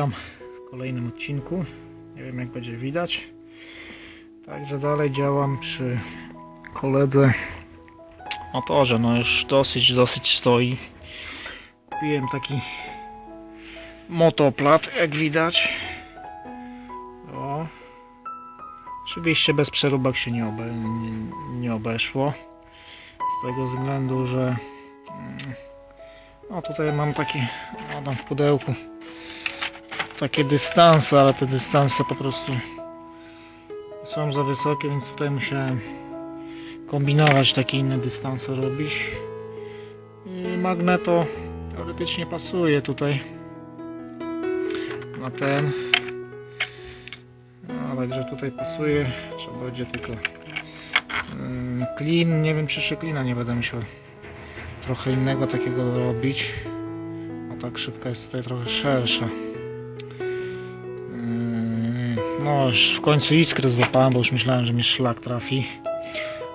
Witam w kolejnym odcinku. Nie wiem jak będzie widać. Także dalej działam przy koledze motorze. No już dosyć, dosyć stoi. Kupiłem taki motoplat, jak widać. O. Oczywiście bez przeróbek się nie, obe, nie, nie obeszło. Z tego względu, że mm, no tutaj mam taki, no w pudełku takie dystanse, ale te dystanse po prostu są za wysokie, więc tutaj musiałem kombinować takie inne dystanse robić. I magneto teoretycznie pasuje tutaj na ten. No, także tutaj pasuje. Trzeba będzie tylko ym, clean. Nie wiem czy jeszcze cleana nie będę musiał trochę innego takiego robić. O tak szybka jest tutaj trochę szersza. No już w końcu iskrę złapałem, bo już myślałem, że mnie szlak trafi.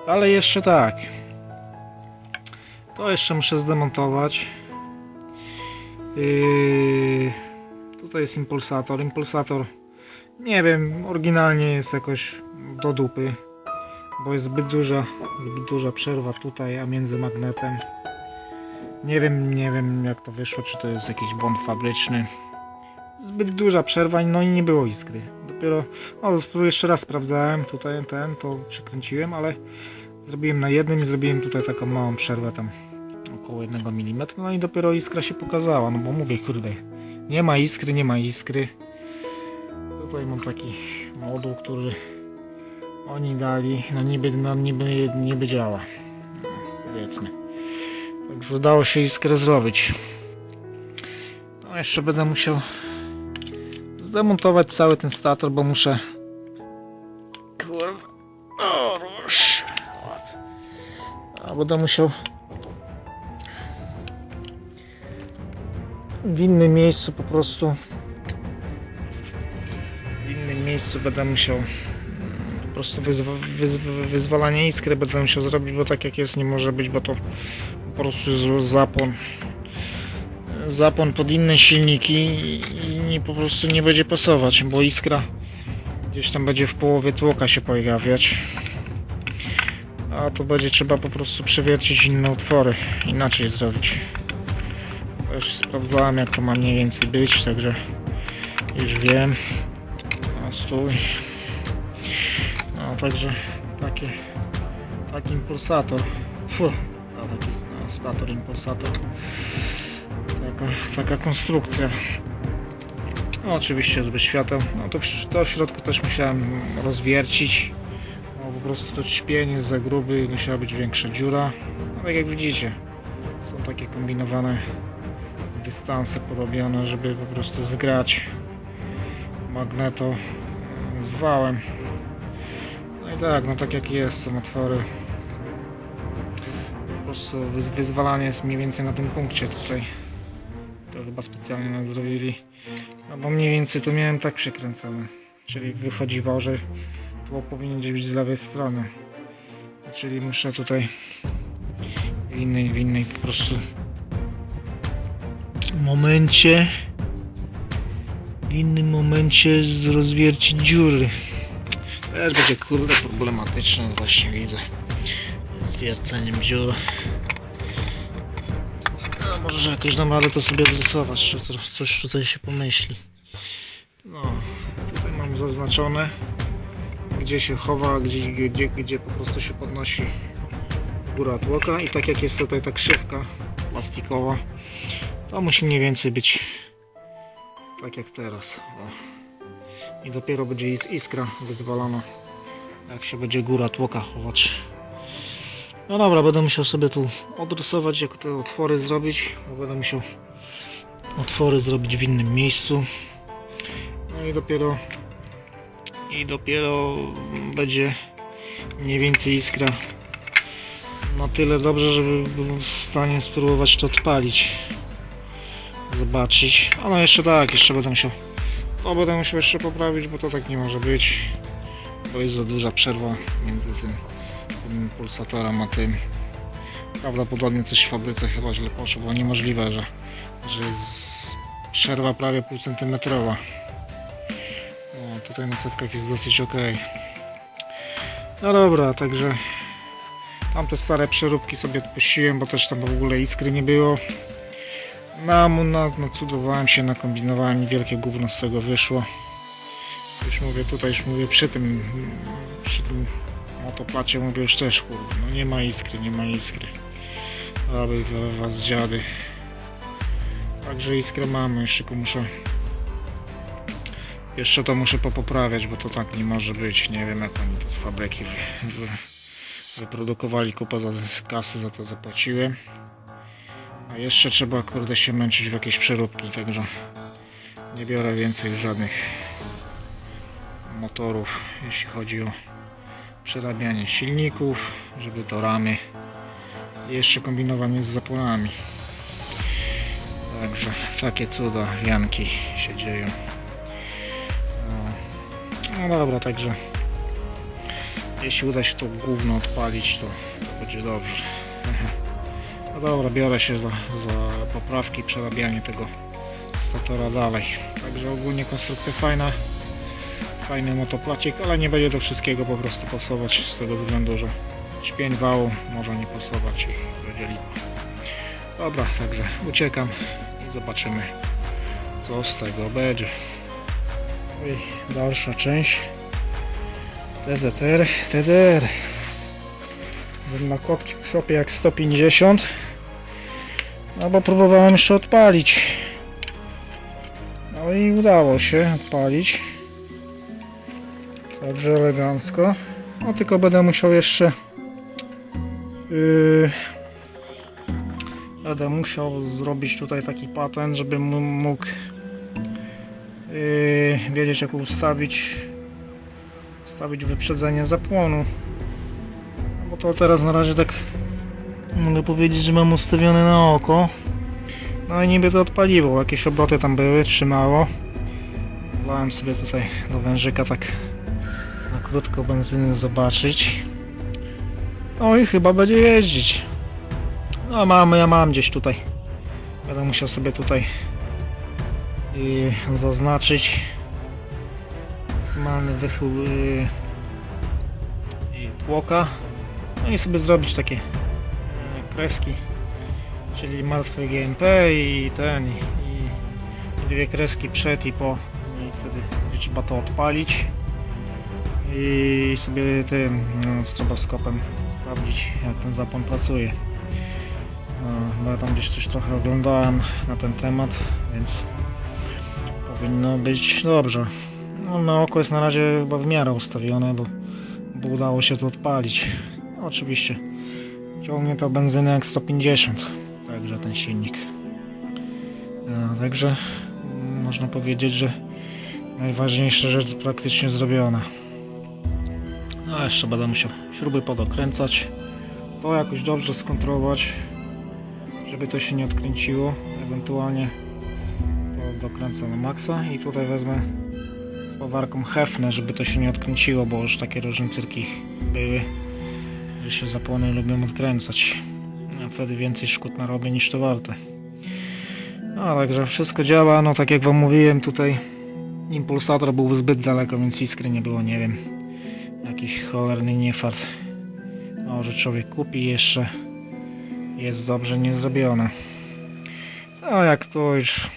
Ale jeszcze tak. To jeszcze muszę zdemontować. Yy, tutaj jest impulsator. Impulsator nie wiem, oryginalnie jest jakoś do dupy. Bo jest zbyt duża, zbyt duża przerwa tutaj, a między magnetem. Nie wiem, nie wiem jak to wyszło, czy to jest jakiś błąd fabryczny. Zbyt duża przerwa, no i nie było iskry. Dopiero, o, jeszcze raz sprawdzałem, tutaj ten, to przykręciłem, ale zrobiłem na jednym i zrobiłem tutaj taką małą przerwę tam około 1 mm, no i dopiero iskra się pokazała, no bo mówię, kurde, nie ma iskry, nie ma iskry. Tutaj mam taki moduł, który oni dali, no niby, no niby, niby działa, no, powiedzmy. Także udało się iskrę zrobić. No jeszcze będę musiał zdemontować cały ten stator, bo muszę Kurde. O, rusz. A będę musiał w innym miejscu po prostu w innym miejscu będę musiał mm, po prostu wyzwa, wyzw, wyzwalanie iskry będę musiał zrobić, bo tak jak jest nie może być, bo to po prostu jest zapłon zapłon pod inne silniki i, po prostu nie będzie pasować, bo iskra gdzieś tam będzie w połowie tłoka się pojawiać. A tu będzie trzeba po prostu przewiercić inne otwory inaczej zrobić. Też sprawdzałem jak to ma mniej więcej być także już wiem. A stój. No także takie taki impulsator Fuh, a taki no, stator impulsator taka, taka konstrukcja no, oczywiście z bez świateł no to, w- to w środku też musiałem rozwiercić. No, po prostu to ćpienie jest za gruby i musiała być większa dziura. No, tak jak widzicie są takie kombinowane dystanse porobione żeby po prostu zgrać magneto z wałem. No i tak, no tak jak jest są otwory. Po prostu wyz- wyzwalanie jest mniej więcej na tym punkcie tutaj. To chyba specjalnie nam zrobili no bo mniej więcej to miałem tak przekręcone czyli wychodziło, że tło powinien być z lewej strony. Czyli muszę tutaj w innej, w innej po prostu momencie w innym momencie rozwiercić dziury. Też będzie kurde problematyczne właśnie widzę. Z wierceniem dziur może że jakoś dam radę to sobie odrysować, czy coś tutaj się pomyśli. No, tutaj mam zaznaczone, gdzie się chowa, gdzie, gdzie, gdzie po prostu się podnosi góra tłoka i tak jak jest tutaj ta krzywka plastikowa, to musi mniej więcej być tak jak teraz. O. I dopiero będzie is- iskra wyzwalana, jak się będzie góra tłoka chować. No dobra, będę musiał sobie tu odrysować, jak te otwory zrobić, bo będę musiał otwory zrobić w innym miejscu. No i dopiero i dopiero będzie mniej więcej iskra na tyle dobrze, żeby był w stanie spróbować to odpalić. Zobaczyć. A no jeszcze tak, jeszcze będę musiał to będę musiał jeszcze poprawić, bo to tak nie może być. Bo jest za duża przerwa między tym tym pulsatorem, a tym prawdopodobnie coś w fabryce chyba źle poszło, bo niemożliwe, że, że z przerwa prawie pół centymetrowa. O, tutaj na cetkach jest dosyć ok. No dobra, także tamte stare przeróbki sobie odpuściłem, bo też tam w ogóle iskry nie było. No, no, no cudowałem się, nakombinowałem i wielkie gówno z tego wyszło. Już mówię tutaj, już mówię przy tym, przy tym motoplacie mówię już też kurde, no nie ma iskry, nie ma iskry. Aby was dziady. Także iskrę mamy, jeszcze tylko muszę jeszcze to muszę popoprawiać, bo to tak nie może być. Nie wiem jak oni to z fabryki wy, wy, wyprodukowali kupę za kasy za to zapłaciłem. A jeszcze trzeba kurde się męczyć w jakieś przeróbki, także nie biorę więcej żadnych motorów, jeśli chodzi o przerabianie silników, żeby to ramy i jeszcze kombinowanie z zapłonami. Także takie cuda, wianki się dzieją. No, no dobra, także jeśli uda się to gówno odpalić, to, to będzie dobrze. No dobra, biorę się za, za poprawki, przerabianie tego statora dalej. Także ogólnie konstrukcja fajna, fajny motoplacik, ale nie będzie do wszystkiego po prostu pasować z tego względu, że śpień wału może nie pasować i będzie lipa. Dobra, także uciekam i zobaczymy co z tego będzie. I dalsza część. TZR, TDR na kopci w shopie jak 150 no bo próbowałem jeszcze odpalić. No i udało się odpalić także elegancko. No tylko będę musiał jeszcze yy, będę musiał zrobić tutaj taki patent żebym mógł yy, wiedzieć jak ustawić ustawić wyprzedzenie zapłonu. No bo to teraz na razie tak mogę powiedzieć, że mam ustawione na oko. No i niby to odpaliło jakieś obroty tam były, trzymało. Wlałem sobie tutaj do wężyka tak krótko benzyny zobaczyć. No i chyba będzie jeździć. No mamy, ja mam gdzieś tutaj. Będę musiał sobie tutaj i zaznaczyć maksymalny wychył y, i tłoka. No i sobie zrobić takie y, kreski czyli martwe GMP i ten i, i dwie kreski przed i po. I wtedy będzie trzeba to odpalić i sobie tym no, stroboskopem sprawdzić jak ten zapłon pracuje no, ja tam gdzieś coś trochę oglądałem na ten temat więc powinno być dobrze. No, na oko jest na razie chyba w miarę ustawione, bo, bo udało się to odpalić. Oczywiście ciągnie to benzynę jak 150, także ten silnik. No, także mm, można powiedzieć, że najważniejsza rzecz praktycznie zrobiona. Jeszcze będę musiał śruby podokręcać, to jakoś dobrze skontrolować, żeby to się nie odkręciło, ewentualnie to dokręcę na maksa i tutaj wezmę z powarką hefnę, żeby to się nie odkręciło, bo już takie różnicyrki były, że się zapłony lubią odkręcać. A wtedy więcej szkód narobię niż to warte. No także wszystko działa, no tak jak wam mówiłem tutaj impulsator był zbyt daleko, więc iskry nie było, nie wiem. Jakiś cholerny niefart. Może człowiek kupi jeszcze jest dobrze nie zrobione. A jak to już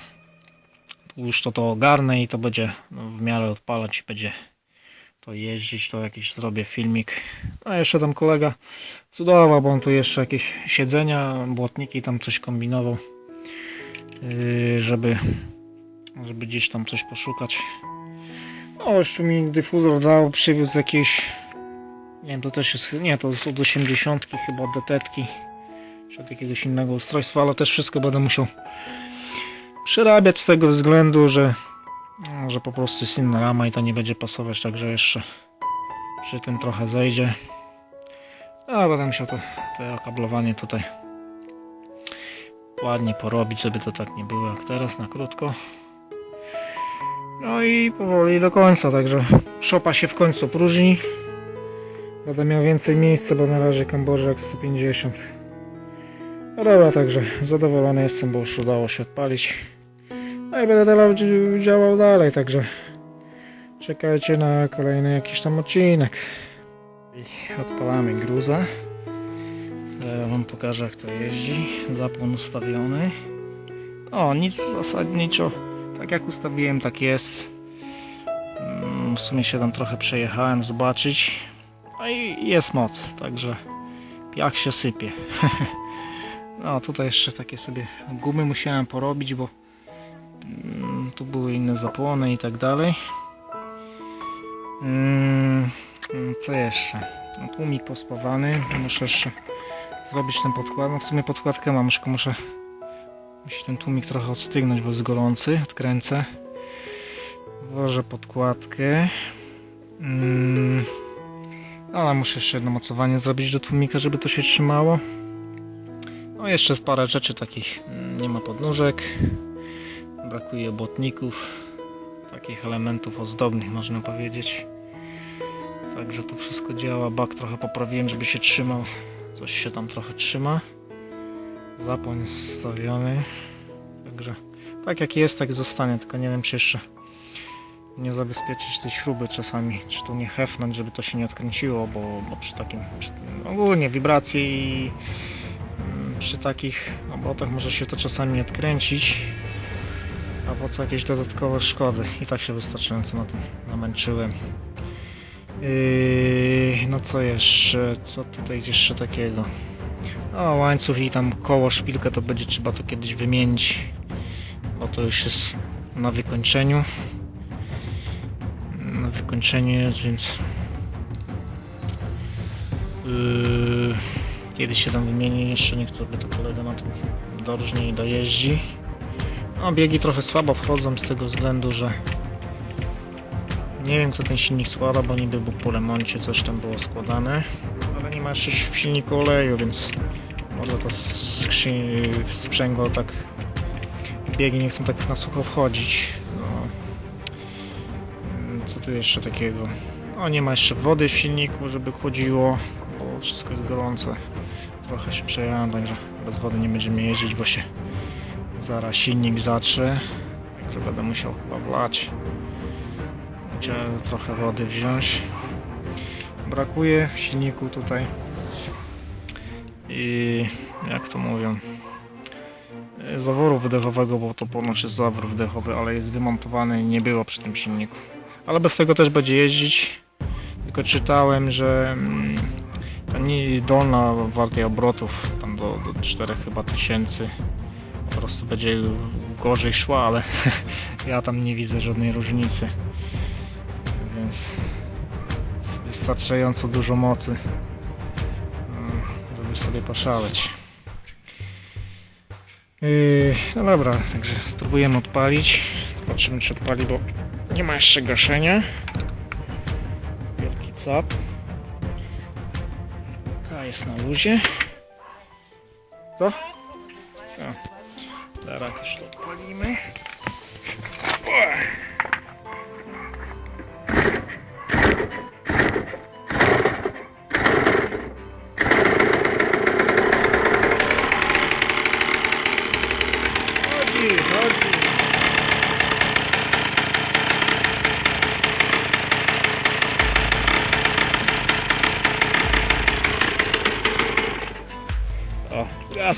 już to to ogarnę i to będzie no, w miarę odpalać i będzie to jeździć, to jakiś zrobię filmik. A jeszcze tam kolega cudowa, bo on tu jeszcze jakieś siedzenia, błotniki tam coś kombinował, yy, żeby żeby gdzieś tam coś poszukać. No jeszcze mi dyfuzor dał, przywiózł jakieś nie wiem, to też jest, nie, to jest od 80 chyba od detetki czy od jakiegoś innego ustrojstwa, ale też wszystko będę musiał przerabiać z tego względu, że, że po prostu jest inna rama i to nie będzie pasować, także jeszcze przy tym trochę zejdzie. A będę musiał to, to okablowanie tutaj ładnie porobić, żeby to tak nie było jak teraz, na krótko. No i powoli do końca, także szopa się w końcu próżni. Będę miał więcej miejsca, bo na razie Kambodża jak 150. No dobra, także zadowolony jestem, bo już udało się odpalić. No i będę działał dalej, także czekajcie na kolejny jakiś tam odcinek. Odpalamy gruza. Ja wam pokażę jak to jeździ. Zapłon ustawiony. O, nic zasadniczo. Tak jak ustawiłem, tak jest. Mm, W sumie się tam trochę przejechałem zobaczyć. No i jest moc, także piach się sypie. No tutaj jeszcze takie sobie gumy musiałem porobić, bo mm, tu były inne zapłony i tak dalej. Mm, Co jeszcze? No, tłumik pospawany. Muszę jeszcze zrobić ten podkład. No w sumie podkładkę mam, tylko muszę musi ten tłumik trochę odstygnąć, bo jest gorący. Odkręcę. Włożę podkładkę. Mm, ale muszę jeszcze jedno mocowanie zrobić do tłumika, żeby to się trzymało. No jeszcze parę rzeczy takich. mm, Nie ma podnóżek. Brakuje błotników. Takich elementów ozdobnych można powiedzieć. Także to wszystko działa. Bak trochę poprawiłem, żeby się trzymał. Coś się tam trochę trzyma. Zapłoń jest wstawiony. Także tak jak jest, tak zostanie. Tylko nie wiem czy jeszcze nie zabezpieczyć tej śruby czasami, czy tu nie hefnąć, żeby to się nie odkręciło, bo, bo przy takim przy, ogólnie wibracji i mm, przy takich obrotach może się to czasami odkręcić a po co jakieś dodatkowe szkody i tak się wystarczająco na tym namęczyłem yy, no co jeszcze co tutaj jeszcze takiego o łańcuch i tam koło szpilkę to będzie trzeba to kiedyś wymienić bo to już jest na wykończeniu na wykończeniu jest, więc yy, kiedyś się tam wymieni, jeszcze niech sobie to kolega na tym dorżnie i dojeździ. No, biegi trochę słabo wchodzą z tego względu, że nie wiem kto ten silnik składa, bo niby był po remoncie, coś tam było składane, ale nie ma jeszcze w silniku oleju, więc może to skrzy- sprzęgło tak biegi nie chcą tak na sucho wchodzić. No. Mm, Co tu jeszcze takiego? O, nie ma jeszcze wody w silniku, żeby chłodziło, bo wszystko jest gorące. Trochę się przejechałem, także bez wody nie będziemy jeździć, bo się zaraz silnik zatrze. Także będę musiał chyba wlać. Chciałem trochę wody wziąć. Brakuje w silniku tutaj i jak to mówią e, zaworu wydechowego, bo to ponoć jest zawór wydechowy, ale jest wymontowany i nie było przy tym silniku. Ale bez tego też będzie jeździć. Tylko czytałem, że mm, ta dolna wartość obrotów tam do, do 4 chyba tysięcy po prostu będzie gorzej szła, ale ja tam nie widzę żadnej różnicy. Więc wystarczająco dużo mocy, sobie poszaleć. Yy, no dobra, także spróbujemy odpalić. Zobaczymy czy odpali, bo nie ma jeszcze gaszenia. Wielki cap. Ta jest na luzie. Co? O. Zaraz już to odpalimy.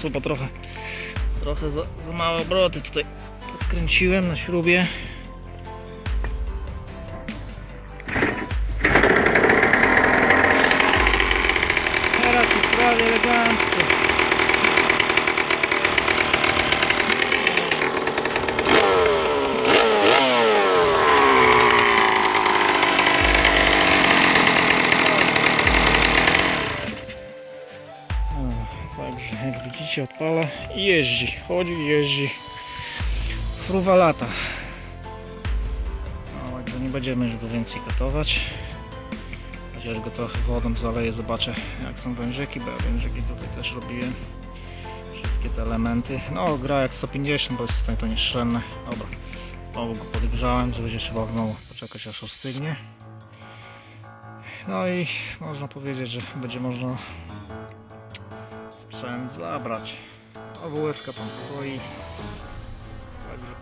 Gasło, bo trochę, trochę za, za małe obroty tutaj podkręciłem na śrubie. Teraz jest prawie elegancko. I jeździ, chodzi i jeździ. Fruwa lata. No, także nie będziemy już go więcej katować. Chociaż go trochę wodą zaleję, zobaczę jak są wężyki, bo ja wężyki tutaj też robiłem. Wszystkie te elementy. No gra jak 150, bo jest tutaj to nieszczelne. Dobra, znowu go podgrzałem, że będzie trzeba znowu poczekać aż ostygnie. No i można powiedzieć, że będzie można sprzęt zabrać. AWS tam stoi. Także